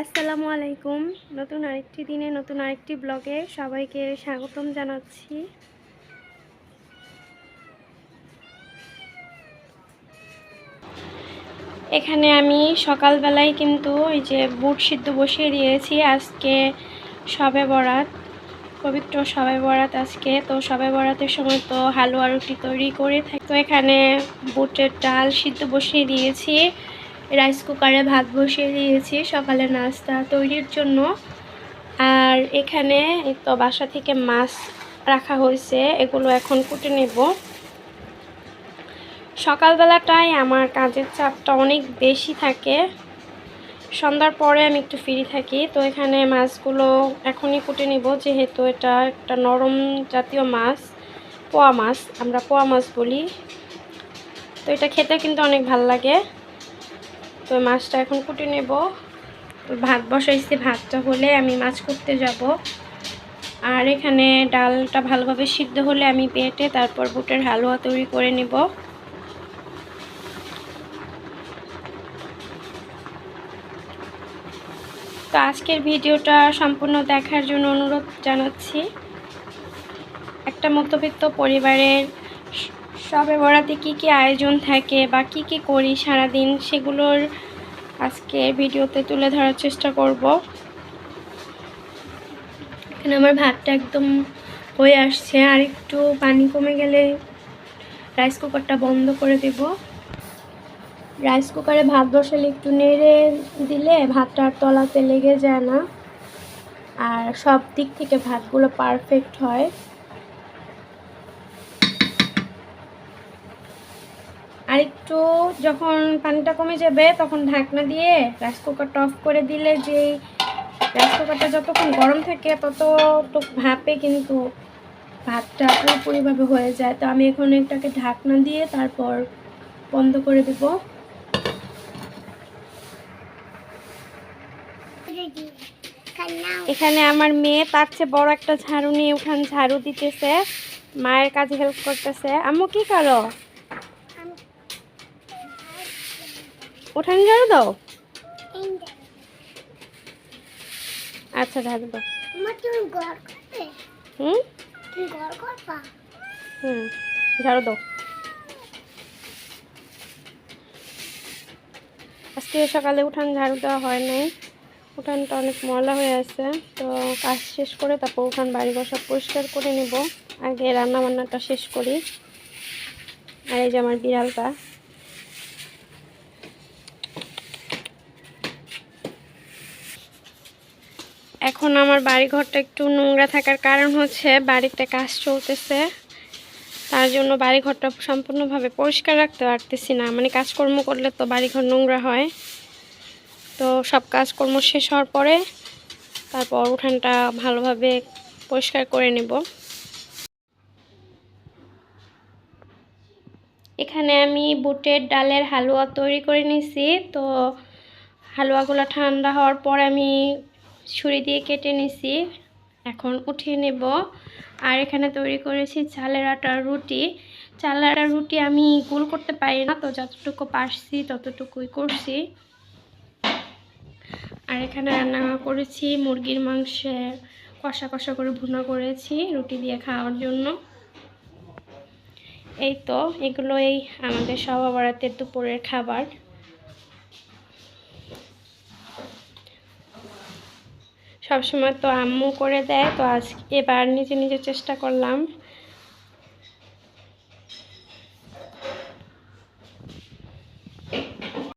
আসসালামু আলাইকুম। নতুন আরেকটি দিনে, নতুন আরেকটি ব্লগে সবাইকে স্বাগতম জানাচ্ছি। এখানে আমি সকালবেলায় কিন্তু ওই যে বুট সিদ্ধ বসিয়ে দিয়েছি আজকে সবে বরাত, পবিত্র সবে বরাত আজকে। তো সবে বরাতের সময় তো হালুয়া রুটি তৈরি করে থাকি। তো এখানে বুটের ডাল সিদ্ধ বসিয়ে দিয়েছি। রাইস কুকারে ভাত বসিয়ে দিয়েছি, সকালে নাস্তা তৈরির জন্য। আর এখানে তো বাসা থেকে মাছ রাখা হয়েছে, এগুলো এখন কুটে নেব। সকালবেলাটায় আমার কাজের চাপটা অনেক বেশি থাকে। সন্ধ্যার পরে আমি একটু ফ্রি থাকি, তো এখানে মাছগুলো এখনই কুটে নিব, যেহেতু এটা একটা নরম জাতীয় মাছ, পোয়া মাছ, আমরা পোয়া মাছ বলি। তো এটা খেতে কিন্তু অনেক ভালো লাগে। তো মাছটা এখন কুটে নেব। তো ভাত বসাইছি, ভাতটা হলে আমি মাছ করতে যাব। আর এখানে ডালটা ভালোভাবে সিদ্ধ হলে আমি পেটে তারপর বুটের হালুয়া তৈরি করে নেব। তো আজকের ভিডিওটা সম্পূর্ণ দেখার জন্য অনুরোধ জানাচ্ছি। একটা মধ্যবিত্ত পরিবারের সবে বরাতে কি কি আয়োজন থাকে বা কি কি করি সারাদিন সেগুলোর আজকে ভিডিওতে তুলে ধরার চেষ্টা করব। এখানে আমার ভাতটা একদম হয়ে আসছে। আর একটু পানি কমে গেলে রাইস কুকারটা বন্ধ করে দেব। রাইস কুকারে ভাত বসালে একটু নেড়ে দিলে ভাতটা আর তলাতে লেগে যায় না। আর সব দিক থেকে ভাতগুলো পারফেক্ট হয়। আর একটু যখন পানিটা কমে যাবে, তখন ঢাকনা দিয়ে রাইস কুকারটা অফ করে দিলে যেই রাইস কুকারটা যতক্ষণ গরম থাকে, ততটুক ভাপে কিন্তু ভাতটা পুরোপুরিভাবে হয়ে যায়। তো আমি এখন এটাকে ঢাকনা দিয়ে তারপর বন্ধ করে দেব। এখানে আমার মেয়ে তার চেয়ে বড় একটা ঝাড়ু নিয়ে উঠান ঝাড়ু দিতেছে। মায়ের কাজে হেল্প করতেছে। আম্মু, কি করো? উঠান ঝাড়ু দাও আচ্ছা ঝাড়ু দাও। হুম? হুম ঝাড়ু দাও। আজকে সকালে উঠান ঝাড়ু দেওয়া হয় নাই। উঠানটা অনেক ময়লা হয়ে আছে তো কাজ শেষ করে তারপর উঠান বাড়িঘর সব পরিষ্কার করে নেব। আগে রান্না বান্নাটা শেষ করি। আর এই যে আমার বিড়ালটা। এখন আমার বাড়ি ঘরটা একটু নোংরা থাকার কারণ হচ্ছে বাড়িতে কাজ চলতেছে। তার জন্য বাড়ি ঘরটা সম্পূর্ণভাবে পরিষ্কার রাখতে পারতেছি না। মানে কাজকর্ম করলে তো বাড়িঘর নোংরা হয়। তো সব কাজকর্ম শেষ হওয়ার পরে তারপর উঠানটা ভালোভাবে পরিষ্কার করে নেব। এখানে আমি বুটের ডালের হালুয়া তৈরি করে নিছি। তো হালুয়াগুলো ঠান্ডা হওয়ার পর আমি ছুরি দিয়ে কেটে নিছি। এখন উঠিয়ে নেব। আর এখানে তৈরি করেছি চালের আটার রুটি। চালের আটার রুটি আমি গোল করতে পারি না, তো যতটুকু পারছি ততটুকুই করছি। আর এখানে রান্না করেছি মুরগির মাংসের কষা কষা করে ভুনা করেছি রুটি দিয়ে খাওয়ার জন্য। এই তো, এগুলোই আমাদের সবাবরাতের দুপুরের খাবার। সবসময় তো আম্মু করে দেয় তো আজ এবার নিজে নিজে চেষ্টা করলাম।